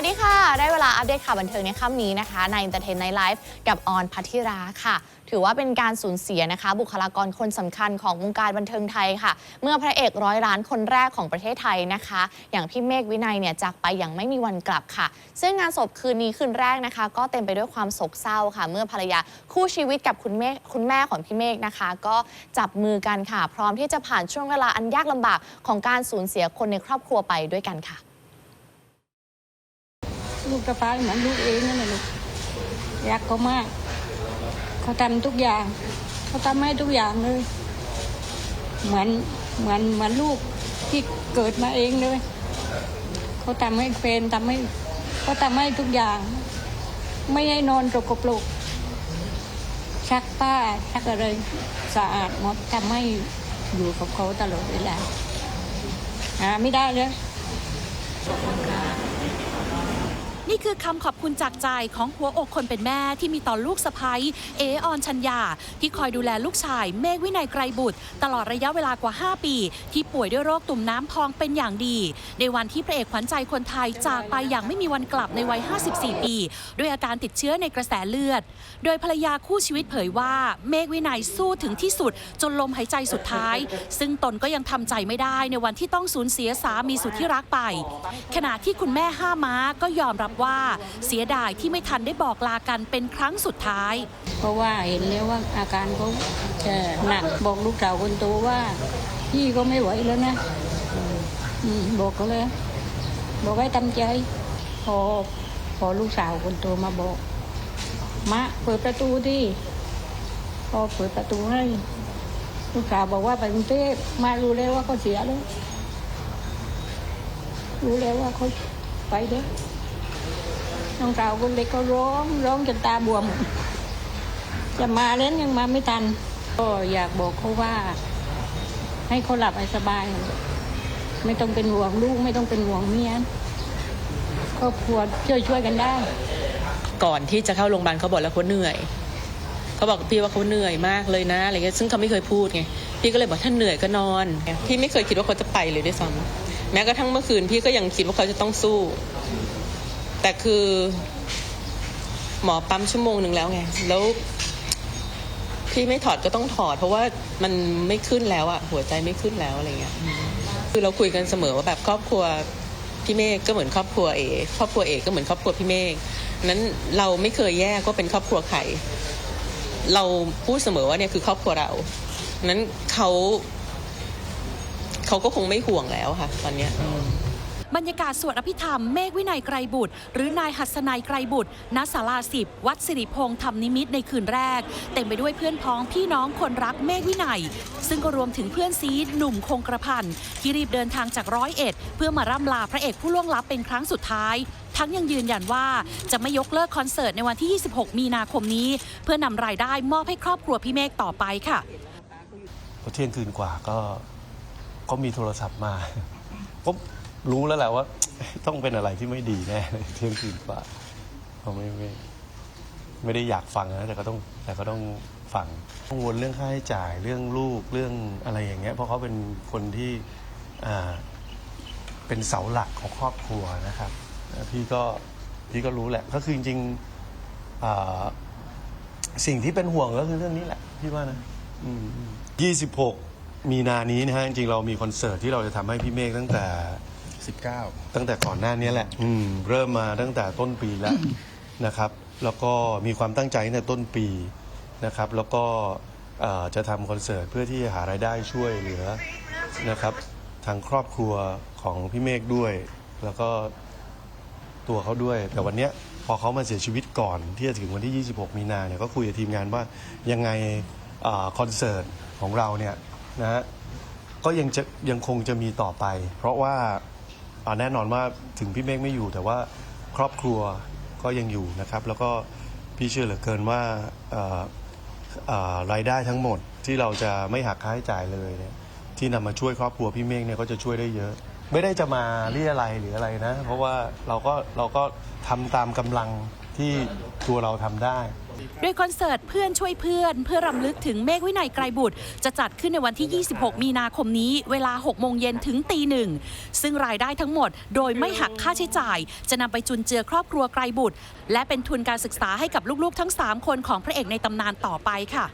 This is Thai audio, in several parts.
วัสดีค่ะ ได้เวลาอัปเดตข่าวบันเทิงในค่ำนี้นะคะ ใน Entertain Night Live กับออนพัทธิราค่ะ ถือว่าเป็นการสูญเสียนะคะ บุคลากรคนสำคัญของวงการบันเทิงไทยค่ะ เมื่อพระเอกร้อยล้านคนแรกของประเทศไทยนะคะ อย่างพี่เมฆวินัยเนี่ยจากไปอย่างไม่มีวันกลับค่ะ ซึ่งงานศพคืนนี้คืนแรกนะคะ ก็เต็มไปด้วยความโศกเศร้าค่ะ เมื่อภรรยาคู่ชีวิตกับคุณเมฆคุณแม่ของพี่เมฆนะคะ ก็จับมือกันค่ะ พร้อมที่จะผ่านช่วงเวลาอันยากลำบากของการสูญเสียคนในครอบครัวไปด้วยกันค่ะ ลูกสะพ้ายเหมือนลูกเองนั่นแหละลูกรักเขามาก เขาทำทุกอย่าง เขาทำให้ทุกอย่างเลย เหมือนเหมือนเหมือนลูกที่เกิดมาเองเลย เขาทำให้เฟนทำให้เขาทำให้ทุกอย่าง ไม่ให้นอนตกกระปลุกชักผ้าชักอะไรสะอาดหมดทำให้อยู่กับเขาตลอดเวลาหาไม่ได้เลย นี่คือคำขอบคุณจากใจของหัวอกคนเป็นแม่ที่มีต่อลูกสะพ้ยเอออนชัญญา ที่คอยดูแลลูกชาย เมฆวินัยไกรบุตร ตลอดระยะเวลากว่า 5 ปี ที่ป่วยด้วยโรคตุ่มน้ำพองเป็นอย่างดี ในวันที่พระเอกขวัญใจคนไทยจากไปอย่างไม่มีวันกลับในวัย 54 ปี ด้วยอาการติดเชื้อในกระแสเลือด โดยภรรยาคู่ชีวิตเผยว่า เมฆวินัยสู้ถึงที่สุด จนลมหายใจสุดท้าย ซึ่งตนก็ยังทำใจไม่ได้ในวันที่ต้องสูญเสียสามีสุดที่รักไป ขณะที่คุณแม่ห้าม้าก็ยอมรับว่าเสียดายที่ไม่ทันได้บอกลากันเป็นครั้งสุดท้าย เพราะว่าเห็นแล้วว่าอาการเขาจะหนักบอกลูกสาวคนโตว่าพี่ก็ไม่ไหวแล้วนะบอกเขาเลยบอกให้ทำใจพอพอลูกสาวคนโตมาบอกมะเปิดประตูที่พอเปิดประตูให้ลูกสาวบอกว่าไปกรุงเทพมารู้แล้วว่าเขาเสียแล้วรู้แล้วว่าเขาไปเด้อ น้องสาวคนเล็กก็ร้องร้องจนตาบวม จะมาแล้วยังมาไม่ทัน ก็อยากบอกเขาว่า ให้เขาหลับให้สบาย ไม่ต้องเป็นห่วงลูกไม่ต้องเป็นห่วงเมียครอบครัวช่วยช่วยกันได้ ก่อนที่จะเข้าโรงพยาบาลเขาบอกแล้วเขาเหนื่อยเขาบอกพี่ว่าเขาเหนื่อยมากเลยนะอะไรเงี้ยซึ่งเขาไม่เคยพูดไงพี่ก็เลยบอกถ้าเหนื่อยก็นอนพี่ไม่เคยคิดว่าเขาจะไปเลยด้วยซ้ำแม้กระทั่งเมื่อคืนพี่ก็ยังคิดว่าเขาจะต้องสู้ แต่คือหมอปั๊มชั่วโมงหนึ่งแล้วไง แล้วพี่ไม่ถอดก็ต้องถอด เพราะว่ามันไม่ขึ้นแล้วอะหัวใจไม่ขึ้นแล้วอะไรเงี้ย คือเราคุยกันเสมอว่าแบบครอบครัวพี่เมฆก็เหมือนครอบครัวเอครอบครัวเอก็เหมือนครอบครัวพี่เมฆนั้นเราไม่เคยแยกว่าเป็นครอบครัวใครเราพูดเสมอว่าเนี่ยคือครอบครัวเรา นั้นเขา เขาก็คงไม่ห่วงแล้วค่ะ ตอนเนี้ย บรรยากาศสวดอภิธรรมเมฆวินัยไกรบุตร หรือนายหัสนัยไกรบุตรณศาลาสิบวัดสิริพงษ์ธรรมนิมิตในคืนแรก เต็มไปด้วยเพื่อนพ้องพี่น้องคนรักเมฆวินัย ซึ่งก็รวมถึงเพื่อนซีหนุ่มคงกระพันที่รีบเดินทางจากร้อยเอ็ด เพื่อมาร่ำลาพระเอกผู้ล่วงลับเป็นครั้งสุดท้ายทั้งยังยืนยันว่าจะไม่ยกเลิกคอนเสิร์ตในวันที่ 26 มีนาคมนี้ เพื่อนำรายได้มอบให้ครอบครัวพี่เมฆต่อไปค่ะพอเที่ยงคืนกว่าก็ก็มีโทรศัพท์มาก็ รู้แล้วแหละว่า ต้องเป็นอะไรที่ไม่ดีแน่เที่ยงคืนกว่าก็ไม่ไม่ไม่ได้อยากฟังนะแต่ก็ต้องแต่ก็ต้องฟังกังวลเรื่องค่าใช้จ่ายเรื่องลูกเรื่องอะไรอย่างเงี้ย เพราะเขาเป็นคนที่อ่าเป็นเสาหลักของครอบครัวนะครับ พี่ก็พี่ก็รู้แหละ ก็คือจริงๆอ่าสิ่งที่เป็นห่วงก็คือเรื่องนี้แหละ พี่ว่านะยี่สิบหกมีนานี้นะฮะจริงๆเรามีคอนเสิร์ตที่เราจะทำให้พี่เมฆตั้งแต่ 19 ตั้งแต่ก่อนหน้านี้แหละ อืม เริ่มมาตั้งแต่ต้นปีแล้วนะครับ แล้วก็มีความตั้งใจตั้งแต่ต้นปีนะครับ แล้วก็เอ่อจะทำคอนเสิร์ตเพื่อที่จะหารายได้ช่วยเหลือนะครับ ทางครอบครัวของพี่เมฆด้วย แล้วก็ตัวเขาด้วย แต่วันเนี้ยพอเขามาเสียชีวิตก่อนที่จะถึงวันที่ 26 มีนาเนี่ยก็คุยกับทีมงานว่ายังไงอาคอนเสิร์ตของเราเนี่ยนะฮะ ก็ยังจะยังคงจะมีต่อไป เพราะว่า อ่าแน่นอนว่าถึงพี่เมฆไม่อยู่ แต่ว่าครอบครัวก็ยังอยู่นะครับ แล้วก็พี่เชื่อเหลือเกินว่าเอ่อเอ่อรายได้ทั้งหมดที่เราจะไม่หักค่าใช้จ่ายเลยเนี่ยที่นำมาช่วยครอบครัวพี่เมฆเนี่ยก็จะช่วยได้เยอะ ไม่ได้จะมาเรียอะไรยหรืออะไรนะ เพราะว่าเราก็เราก็ทำตามกำลัง ที่ตัวเราทำได้ โดยคอนเสิร์ตเพื่อนช่วยเพื่อน เพื่อรำลึกถึงเมฆวินัยไกรบุตร จะจัดขึ้นในวันที่ 26 มีนาคมนี้ เวลา 6 โมงเย็นถึงตีหนึ่ง ซึ่งรายได้ทั้งหมดโดยไม่หักค่าใช้จ่าย จะนำไปจุนเจือครอบครัวไกรบุตร และเป็นทุนการศึกษาให้กับลูกๆ ทั้ง 3 คนของพระเอกในตำนานต่อไปค่ะ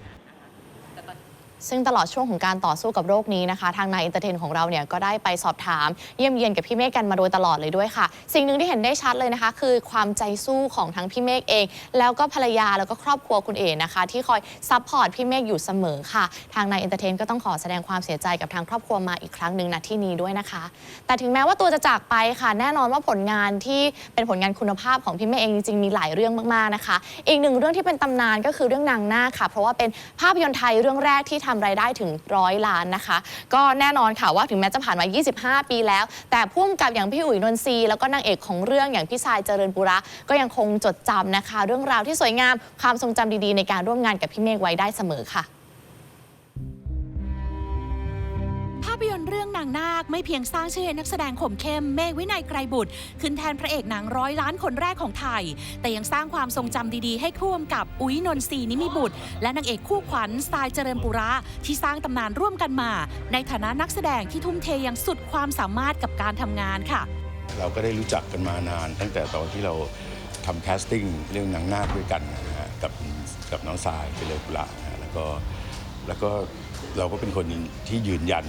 ซึ่งตลอดช่วงของการต่อสู้กับโรคนี้นะคะทางนายอินเตอร์เทนของเราเนี่ยก็ได้ไปสอบถาม เยี่ยมเยียนกับพี่เมฆกันมาโดยตลอดเลยด้วยค่ะ สิ่งหนึ่งที่เห็นได้ชัดเลยนะคะ คือความใจสู้ของทั้งพี่เมฆเอง แล้วก็ภรรยาแล้วก็ครอบครัวคุณเอ๋นะคะ ที่คอยซัพพอร์ตพี่เมฆอยู่เสมอค่ะ ทางนายอินเตอร์เทนก็ต้องขอแสดงความเสียใจกับทางครอบครัวมาอีกครั้งหนึ่งณที่นี้ด้วยนะคะ แต่ถึงแม้ว่าตัวจะจากไปค่ะ แน่นอนว่าผลงานที่เป็นผลงานคุณภาพของพี่เมฆเองจริงๆมีหลายเรื่องมากๆนะคะ อีกหนึ่งเรื่องที่เป็นตำนานก็คือเรื่องนางนาคค่ะ เพราะว่าเป็นภาพยนตร์ไทยเรื่องแรกที่ทำรายได้ถึงร้อยล้านนะคะ ก็แน่นอนค่ะว่าถึงแม้จะผ่านมา 25 ปีแล้ว แต่พุ่มกับอย่างพี่อุ๋ยนนทรีแล้วก็นางเอกของเรื่องอย่างพี่ชายเจริญปุระ ก็ยังคงจดจำนะคะ เรื่องราวที่สวยงามความทรงจำดีๆ ในการร่วมงานกับพี่เมฆไว้ได้เสมอค่ะาพยนตร์เรื่องนางนาคไม่เพียงสร้างชื่อให้นักแสดงข่มเข้มเมฆวินัยไกรบุตร ขึ้นแทนพระเอกหนังร้อยล้านคนแรกของไทย แต่ยังสร้างความทรงจำดีๆ ให้คู่กำกับอุ้ยนนทรีนิมิบุตร และนางเอกคู่ขวัญสไตล์เจริญปุระที่สร้างตำนานร่วมกันมา ในฐานะนักแสดงที่ทุ่มเทอย่างสุดความสามารถกับการทำงานค่ะ เราก็ได้รู้จักกันมานาน ตั้งแต่ตอนที่เราทำแคสติ้งเรื่องหนังนาคด้วยกันนะฮะกับกับน้องสายเจริญกุละนะแล้วก็แล้วก็เราก็เป็นคนที่ยืนยัน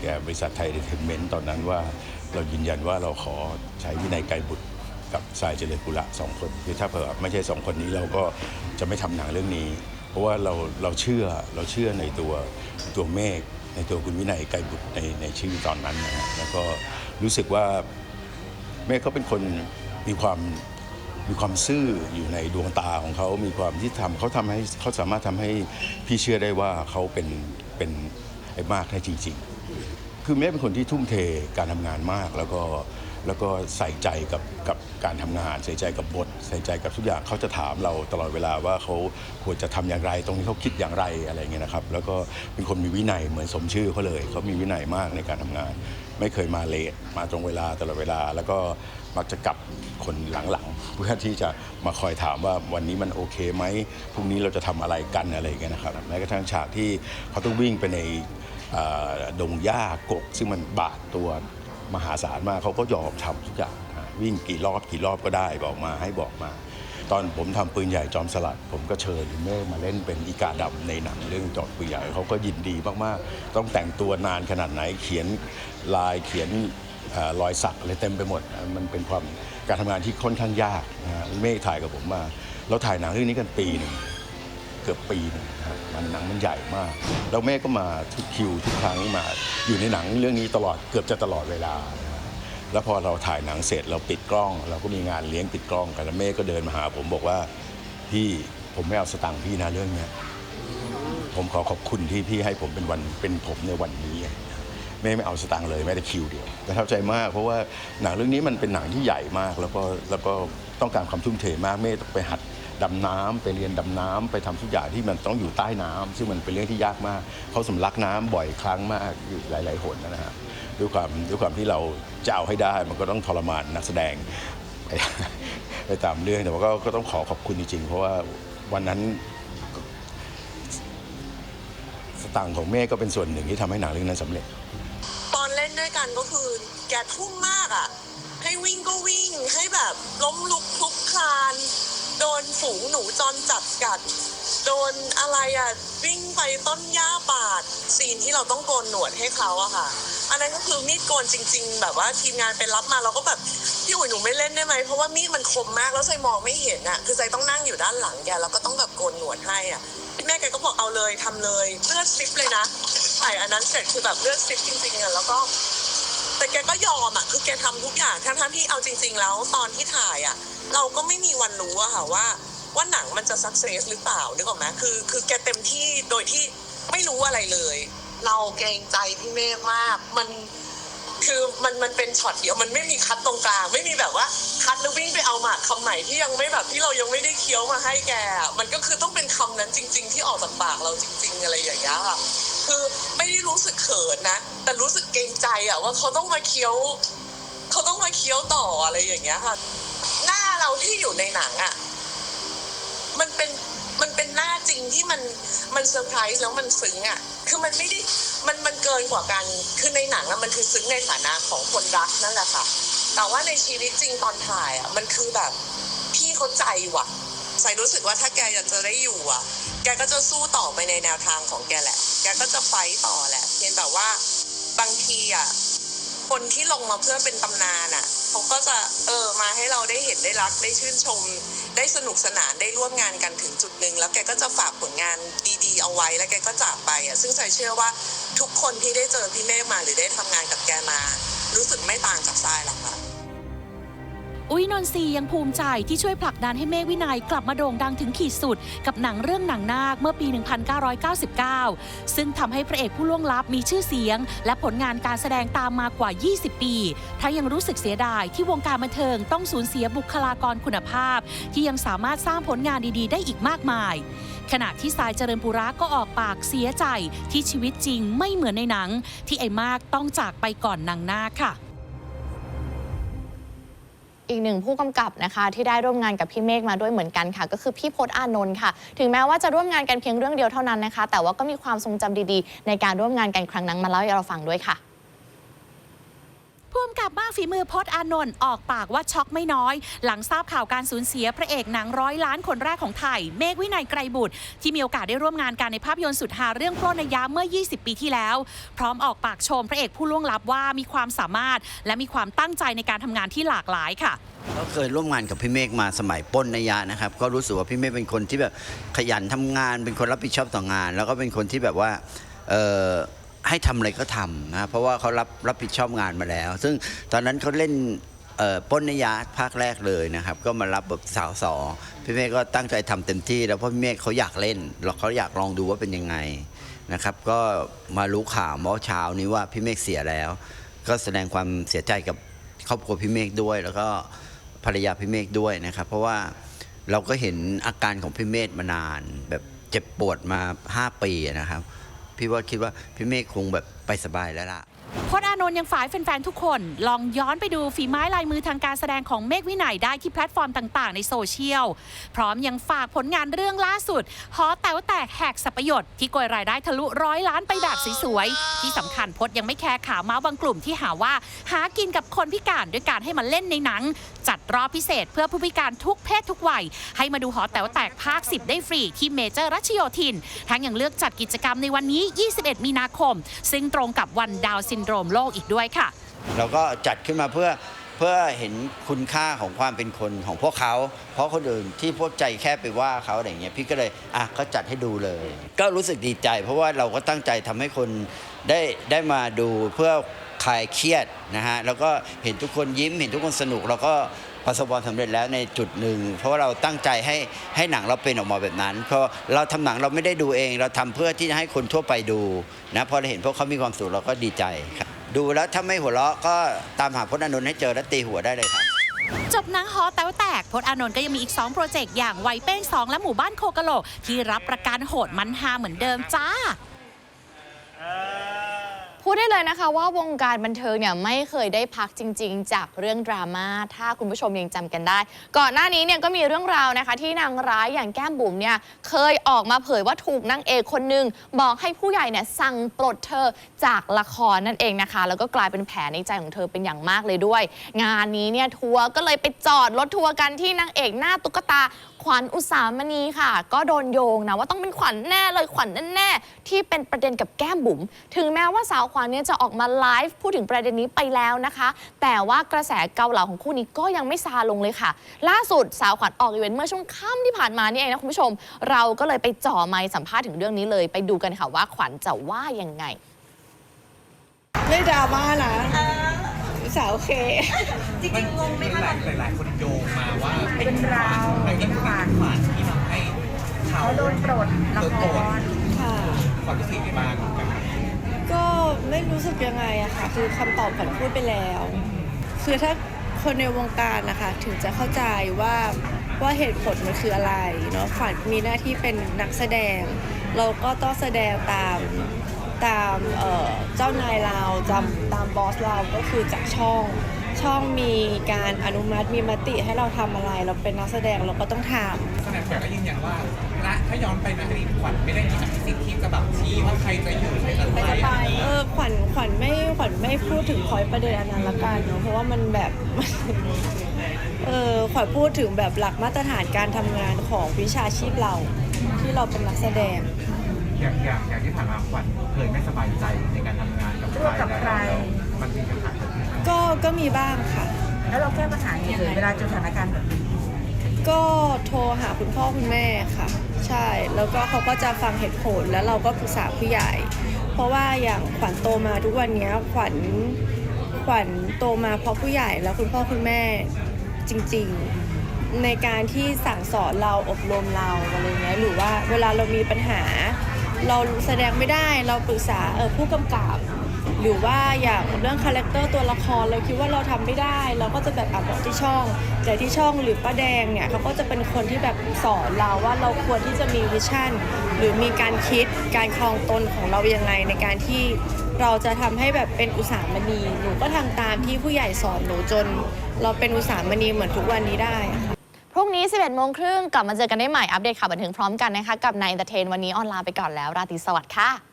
แก่บริษัทไทยเดทนเมนต์ตอนนั้นว่าเรายืนยันว่าเราขอใช้วินัยไกรบุตรกับสายเจริญกุละสองคนคือถ้าเผื่อไม่ใช่สองคนนี้เราก็จะไม่ทำหนังเรื่องนี้ เพราะว่าเราเราเชื่อเราเชื่อในตัวตัวเมฆในตัวคุณวินัยไกรบุตรในในชีวิตอนนั้นนะฮะแล้วก็รู้สึกว่าเมฆเขาเป็นคนมีความมีความซื่ออยู่ในดวงตาของเขามีความที่ทำเขาทำให้เขาสามารถทำให้พี่เชื่อได้ว่าเขาเป็นเป็นไอ้มากได้จริง ๆ คือเมฆเป็นคนที่ทุ่มเทการทำงานมาก แล้วก็แล้วก็ใส่ใจกับกับการทำงาน ใส่ใจกับบท ใส่ใจกับทุกอย่างเขาจะถามเราตลอดเวลาว่าเขาควรจะทำอย่างไร ตรงนี้เขาคิดอย่างไรอะไรเงี้ยนะครับ แล้วก็เป็นคนมีวินัยเหมือนสมชื่อเขาเลยเขามีวินัยมากในการทำงาน ไม่เคยมาเลทมาตรงเวลาตลอดเวลา แล้วก็มักจะกลับคนหลังๆ เพื่อที่จะมาคอยถามว่าวันนี้มันโอเคไหมพรุ่งนี้เราจะทำอะไรกันอะไรเงี้ยนะครับแม้กระทั่งฉากที่เขาต้องวิ่งไปใน ดงหญ้ากก ซึ่งมันบาดตัวมหาศาลมากเขาก็ยอมทำทุกอย่างวิ่งกี่รอบกี่รอบก็ได้บอกมาให้บอกมา ตอนผมทำปืนใหญ่จอมสลัด ผมก็เชิญเมฆมาเล่นเป็นอีกาดำในหนังเรื่องจอดปืนใหญ่เขาก็ยินดีมากๆ ต้องแต่งตัวนานขนาดไหนเขียนลายเขียนเอ่อรอยสักอะไรเต็มไปหมด มันเป็นความการทำงานที่ค่อนข้างยากนะเมฆถ่ายกับผมมาเราถ่ายหนังเรื่องนี้กันปีหนึ่ง เกือบปีนึงนะฮะมันหนังมันใหญ่มาก แล้วแม่ก็มาทุกคิวทุกครั้งมาอยู่ในหนังเรื่องนี้ตลอดเกือบจะตลอดเวลา แล้วพอเราถ่ายหนังเสร็จเราปิดกล้อง เราก็มีงานเลี้ยงปิดกล้องกันแล้วแม่ก็เดินมาหา ผมบอกว่าพี่ผมไม่เอาสตังค์พี่นะเรื่องเนี้ยผมขอขอบคุณที่พี่ให้ผมเป็นวันเป็นผมในวันนี้แม่ไม่เอาสตังค์เลยแม้แต่คิวเดียวประทับใจมากเพราะว่าหนังเรื่องนี้มันเป็นหนังที่ใหญ่มาก แล้วก็แล้วก็ต้องการความทุ่มเทมากแม่ต้องไปหัด ดำน้ำไปเรียนดำน้ำไปทำทุกอย่างที่มันต้องอยู่ใต้น้ำซึ่งมันเป็นเรื่องที่ยากมาก เขาสำลักน้ำบ่อยครั้งมากอยู่หลาย ๆ หนนะฮะด้วยความด้วยความที่เราจะเอาให้ได้มันก็ต้องทรมานนักแสดงไปไปตามเรื่องแต่ว่าก็ก็ต้องขอขอบคุณจริงๆ เพราะว่าวันนั้นสตางค์ของแม่ก็เป็นส่วนหนึ่งที่ทำให้หนังเรื่องนั้นสำเร็จ ตอนเล่นด้วยกันก็คือแกทุ่มมากอะ ให้วิ่งก็วิ่งให้แบบล้มลุกคลุกคลาน โดนฝูงหนูจรจัดกัด โดนอะไรอะวิ่งไปต้นหญ้าบาดซีนที่เราต้องโกนหนวดให้เขาอะค่ะ อันนั้นก็คือมีดโกนจริง ๆ แบบว่าทีมงานไปรับมาเราก็แบบพี่อุ๋ยหนูไม่เล่นได้ไหมเพราะว่ามีดมันคมมากแล้วใจมองไม่เห็นอะคือใจต้องนั่งอยู่ด้านหลังแกแล้วก็ต้องแบบโกนหนวดให้อะแม่แกก็บอกเอาเลยทำเลยเลือดซิปเลยนะถ่ายอันนั้นเสร็จคือแบบเลือดซิปจริงๆอะแล้วก็ แต่แกก็ยอมอะ คือแกทำทุกอย่างทั้งๆที่เอาจริง ๆ แล้วตอนที่ถ่ายอะ เราก็ไม่มีวันรู้อะค่ะว่า ว่าหนังมันจะสักเซสหรือเปล่านึกออกไหมคือคือแกเต็มที่โดยที่ไม่รู้อะไรเลย เราเกรงใจพี่เมฆมาก มันคือมันมันเป็นช็อตเดียวมันไม่มีคัดตรงกลาง ไม่มีแบบว่าคัดแล้ววิ่งไปเอาหมากคำใหม่ที่ยังไม่แบบที่เรายังไม่ได้เคี้ยวมาให้แกอะมันก็คือต้องเป็นคำนั้นจริง ๆ ที่ออกจากปากเราจริง ๆ อะไรอย่างเงี้ยค่ะ คือไม่ได้รู้สึกเขินนะ แต่รู้สึกเกรงใจอะว่าเขาต้องมาเคี้ยว เขาต้องมาเคี้ยวต่ออะไรอย่างเงี้ยค่ะ หน้าเราที่อยู่ในหนังอะมันเป็นมันเป็นหน้าจริงที่มันมันเซอร์ไพรส์แล้วมันซึ้งอะคือมันไม่ได้มันมันเกินกว่าการคือในหนังอะมันคือซึ้งในฐานะของคนรักนั่นแหละค่ะ แต่ว่าในชีวิตจริงตอนถ่ายอะมันคือแบบพี่เขาใจว่ะ ใส่รู้สึกว่าถ้าแกอยากจะได้อยู่อะ แกก็จะสู้ต่อไปในแนวทางของแกแหละ แกก็จะไฟต์ต่อแหละ เพียงแต่ว่าบางทีอะ คนที่ลงมาเพื่อเป็นตำนานอะเขาก็จะเออมาให้เราได้เห็นได้รักได้ชื่นชม ได้สนุกสนานได้ร่วมงานกันถึงจุดหนึ่งแล้วแกก็จะฝากผลงานดีๆเอาไว้แล้วแกก็จากไปอะ ซึ่งใจเชื่อว่าทุกคนที่ได้เจอพี่เมฆมาหรือได้ทำงานกับแกมา รู้สึกไม่ต่างจากทรายหรอกค่ะ อุ้ยนนทรียังภูมิใจที่ช่วยผลักดันให้เมฆวินัยกลับมาโด่งดังถึงขีดสุด กับหนังเรื่องหนังนาคเมื่อปี 1999 ซึ่งทำให้พระเอกผู้ล่วงลับมีชื่อเสียง และผลงานการแสดงตามมากว่า 20 ปีทั้งยังรู้สึกเสียดายที่วงการบันเทิงต้องสูญเสียบุคลากรคุณภาพ ที่ยังสามารถสร้างผลงานดี ๆ ได้อีกมากมาย ขณะที่สายเจริญปุระก็ออกปากเสียใจที่ชีวิตจริงไม่เหมือนในหนัง ที่ไอ้มากต้องจากไปก่อนนางนาคค่ะ อีกหนึ่งผู้กำกับนะคะที่ได้ร่วมงานกับพี่เมฆมาด้วยเหมือนกันค่ะ ก็คือพี่พศอานนท์ค่ะ ถึงแม้ว่าจะร่วมงานกันเพียงเรื่องเดียวเท่านั้นนะคะ แต่ว่าก็มีความทรงจำดีๆ ในการร่วมงานกันครั้งนั้นมาเล่าให้เราฟังด้วยค่ะ พ่วงกับมากฝีมือพจน์อานนท์ออกปากว่าช็อกไม่น้อย หลังทราบข่าวการสูญเสียพระเอกหนังร้อยล้านคนแรกของไทย เมฆวินัยไกรบุตร ที่มีโอกาสได้ร่วมงานกันในภาพยนตร์สุดฮาเรื่องโครนยะเมื่อ 20 ปีที่แล้ว พร้อมออกปากชมพระเอกผู้ล่วงลับว่ามีความสามารถ และมีความตั้งใจในการทำงานที่หลากหลายค่ะก็เคยร่วมงานกับพี่เมฆมาสมัยปล้นนยะนะครับ ก็รู้สึกว่าพี่เมฆเป็นคนที่แบบขยันทำงาน เป็นคนรับผิดชอบต่องาน แล้วก็เป็นคนที่แบบว่าเออ ให้ทำอะไรก็ทำนะเพราะว่าเขารับรับผิดชอบงานมาแล้ว ซึ่งตอนนั้นเขาเล่นเอ่อปล้นนยะภาคแรกเลยนะครับ ก็มารับบทสาวสองพี่เมฆก็ตั้งใจทำเต็มที่ แล้วเพราะพี่เมฆเขาอยากเล่นแล้วเขาอยากลองดูว่าเป็นยังไงนะครับ ก็มารู้ข่าวเมื่อเช้านี้ว่าพี่เมฆเสียแล้ว ก็แสดงความเสียใจกับครอบครัวพี่เมฆด้วย แล้วก็ภรรยาพี่เมฆด้วยนะครับ เพราะว่าเราก็เห็นอาการของพี่เมฆมานาน แบบเจ็บปวดมา 5 ปีนะครับ พี่ว่าคิดว่าพี่เมฆคงแบบไปสบายแล้วล่ะ พจน์อานนท์ยังฝายแฟนๆ ทุกคน ลองย้อนไปดูฝีไม้ลายมือทางการแสดงของเมฆวินัยได้ที่แพลตฟอร์มต่างๆ ในโซเชียล พร้อมยังฝากผลงานเรื่องล่าสุด หอแต๋วแตกแหกสับปยชน์ที่โกยรายได้ทะลุร้อยล้านไปแบบสวยๆ ที่สำคัญพจน์ยังไม่แคร์ข่าวเมาส์บางกลุ่มที่หาว่า หากินกับคนพิการด้วยการให้มาเล่นในหนัง จัดรอบพิเศษเพื่อผู้พิการทุกเพศทุกวัย ให้มาดูหอแต๋วแตกภาค 10 ได้ฟรีที่เมเจอร์รัชโยธิน ทั้งยังเลือกจัดกิจกรรมในวันนี้ 21 มีนาคม ซึ่งตรงกับวันดาวซินโดรมโลกอีกด้วยค่ะ เราก็จัดขึ้นมาเพื่อเพื่อเห็นคุณค่าของความเป็นคนของพวกเขา เพราะคนอื่นที่พวกใจแค่ไปว่าเขาอะไรเงี้ยพี่ก็เลยอะก็จัดให้ดูเลย ก็รู้สึกดีใจ เพราะว่าเราก็ตั้งใจทำให้คนได้ได้มาดูเพื่อคลายเครียดนะฮะแล้วก็เห็นทุกคนยิ้มเห็นทุกคนสนุกเราก็ ประสบความสำเร็จแล้วในจุดหนึ่ง เพราะว่าเราตั้งใจให้ให้หนังเราเป็นออกมาแบบนั้น เพราะเราทำหนังเราไม่ได้ดูเอง เราทำเพื่อที่จะให้คนทั่วไปดูนะพอเราเห็นพวกเขามีความสุขเราก็ดีใจครับดูแล้วถ้าไม่หัวเราะก็ตามหาพจน์อานนท์ให้เจอและตีหัวได้เลยครับจบหนังหอแต๋วแตกพจน์อานนท์ก็ยังมีอีก 2 โปรเจกต์อย่างไวเป้ง2 และหมู่บ้านโคกะโหลกที่รับประกันโหดมันฮาเหมือนเดิมจ้า พูดได้เลยนะคะว่าวงการบันเทิงเนี่ยไม่เคยได้พักจริง ๆ จากเรื่องดราม่าถ้าคุณผู้ชมยังจำกันได้ ก่อนหน้านี้เนี่ยก็มีเรื่องราวนะคะที่นางร้ายอย่างแก้มบุ๋มเนี่ยเคยออกมาเผยว่าถูกนางเอกคนหนึ่งบอกให้ผู้ใหญ่เนี่ยสั่งปลดเธอจากละครนั่นเองนะคะ แล้วก็กลายเป็นแผลในใจของเธอเป็นอย่างมากเลยด้วย งานนี้เนี่ยทัวร์ก็เลยไปจอดรถทัวร์กันที่นางเอกหน้าตุ๊กตา ขวัญอุสามณีค่ะ ก็โดนโยงนะว่าต้องเป็นขวัญแน่เลยขวัญแน่ๆที่เป็นประเด็นกับแก้มบุ๋มถึงแม้ว่าสาวขวัญเนี่ยจะออกมาไลฟ์พูดถึงประเด็นนี้ไปแล้วนะคะ แต่ว่ากระแสเกาเหลาของคู่นี้ก็ยังไม่ซาลงเลยค่ะ ล่าสุดสาวขวัญออกอีเวนต์เมื่อช่วงค่ำที่ผ่านมานี่เองนะคุณผู้ชม เราก็เลยไปจ่อไมค์สัมภาษณ์ถึงเรื่องนี้เลยไปดูกันค่ะว่าขวัญจะว่ายังไง ไม่ดราม่านะ สาวโอเค จริงๆงงไหมคะหลายหลายๆคนโยงมาว่าเป็นราวเป็นขวานขวานที่ทำให้เขาโดนปลดละครค่ะความรู้สึกยังไงบ้างกับก็ไม่รู้สึกยังไงอะค่ะ คือคำตอบผันพูดไปแล้ว คือถ้าคนในวงการนะคะ ถึงจะเข้าใจว่าว่าเหตุผลมันคืออะไรเนาะขวัญมีหน้าที่เป็นนักแสดง เราก็ต้องแสดงตาม ตามเอ่อเจ้านายเราจำตามบอสเราก็คือจากช่อง ช่องมีการอนุมัติมีมติให้เราทำอะไร เราเป็นนักแสดงเราก็ต้องทำแสดงแต่ก็ยืนยันว่าณถ้าย้อนไปในอดีตขวัญไม่ได้มีอภิสิทธิ์ที่จะแบบชี้ว่าใครจะอยู่ใครจะไปเออขวัญขวัญไม่ขวัญไม่พูดถึงพอยประเด็นอันนั้นละกันเนาะเพราะว่ามันแบบเออขวัญพูดถึงแบบหลักมาตรฐานการทำงานของวิชาชีพเราที่เราเป็นนักแสดง อย่างอย่างอย่างที่ผ่านมาขวัญเคยไม่สบายใจในการทำงานกับใครกับใครมันมีปัญหาเกิดขึ้นไหมก็ก็มีบ้างค่ะ แล้วเราแก้ปัญหายังไงเวลาเจอสถานการณ์แบบนี้ก็โทรหาคุณพ่อคุณแม่ค่ะ ใช่แล้วก็เขาก็จะฟังเหตุผลแล้วเราก็ปรึกษาผู้ใหญ่ เพราะว่าอย่างขวัญโตมาทุกวันเนี้ยขวัญขวัญโตมาเพราะผู้ใหญ่แล้วคุณพ่อคุณแม่จริงๆ ในการที่สั่งสอนเราอบรมเราอะไรเงี้ยหรือว่าเวลาเรามีปัญหา เราแสดงไม่ได้เราปรึกษาเออผู้กำกับ หรือว่าอย่างเรื่องคาแรคเตอร์ตัวละครเราคิดว่าเราทำไม่ได้ เราก็จะแบบอะบอกที่ช่อง แต่ที่ช่องหรือป้าแดงเนี่ยเขาก็จะเป็นคนที่แบบสอนเราว่าเราควรที่จะมีวิชั่น หรือมีการคิดการคลองตนของเรายังไงในการที่เราจะทำให้แบบเป็นอุตสาหมณีหนูก็ทำตามที่ผู้ใหญ่สอนหนูจน เราเป็นอุตสาหมณีเหมือนทุกวันนี้ได้ค่ะ รุ่งนี้ 11โมงครึ่งกลับมาเจอกันได้ใหม่ อัปเดตข่าวบันเทิงพร้อมกันนะคะ กับนายเอนเตอร์เทน วันนี้ออนไลน์ไปก่อนแล้ว ราตรีสวัสดิ์ค่ะ